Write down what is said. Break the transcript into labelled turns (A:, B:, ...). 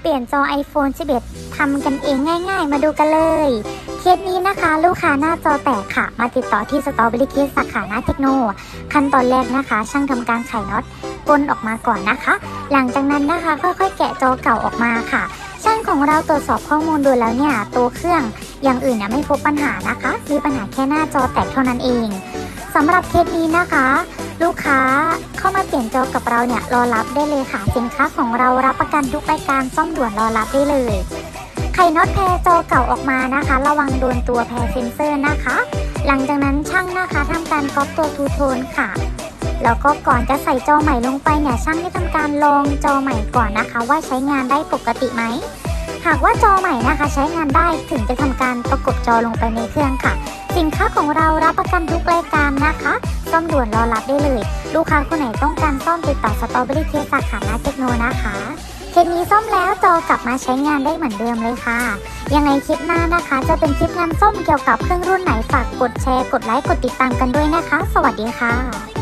A: เปลี่ยนจอ iPhone 11 ทำกันเองง่าย ๆ มาดูกันเลย เคสนี้นะคะ ลูกค้าหน้าจอแตกค่ะ มาติดต่อที่สตรอเบอรี่เคสสาขาหน้าเทคโน ขั้นตอนแรกนะคะ ช่างทำการไขน็อตกลออกมาก่อนนะคะ หลังจากนั้นนะคะ ค่อยๆ แกะจอเก่าออกมาค่ะ ช่างของเราตรวจสอบข้อมูลดูแล้วเนี่ย ตัวเครื่องอย่างอื่นเนี่ยไม่พบปัญหานะคะ มีปัญหาแค่หน้าจอแตกเท่านั้นเองสำหรับเคสนี้นะคะ ลูกค้า เข้ามาเปลี่ยนจอกับเราเนี่ยรอรับได้เลยค่ะสินค้าของเรารับประกันทุกรายการซ่อมด่วนรอรับได้เลยไขน็อตแพรจอเก่าออกมานะคะ ระวังโดนตัวแพรเซนเซอร์นะคะ หลังจากนั้นช่างนะคะทำการก๊อปตัวทูโทนค่ะแล้วก็ก่อนจะใส่จอใหม่ลงไปเนี่ยช่างได้ทำการลองจอใหม่ก่อนนะคะ ว่าใช้งานได้ปกติไหมหากว่าจอใหม่นะคะ ใช้งานได้ถึงจะทำการประกบจอลงไปในเครื่องค่ะ สินค้าของเรารับประกันทุกรายการนะคะ ซ่อมด่วนรอรับได้เลย ลูกค้าคนไหนต้องการซ่อมติดต่อสตรอเบอรี่เคสสาขาหน้าเทคโนนะคะเคสนี้ซ่อมแล้วจอกลับมาใช้งานได้เหมือนเดิมเลยค่ะ ยังไงคลิปหน้านะคะ จะเป็นคลิปงานซ่อมเกี่ยวกับเครื่องรุ่นไหนฝากกดแชร์ กดไลค์กดติดตามกันด้วยนะคะ สวัสดีค่ะ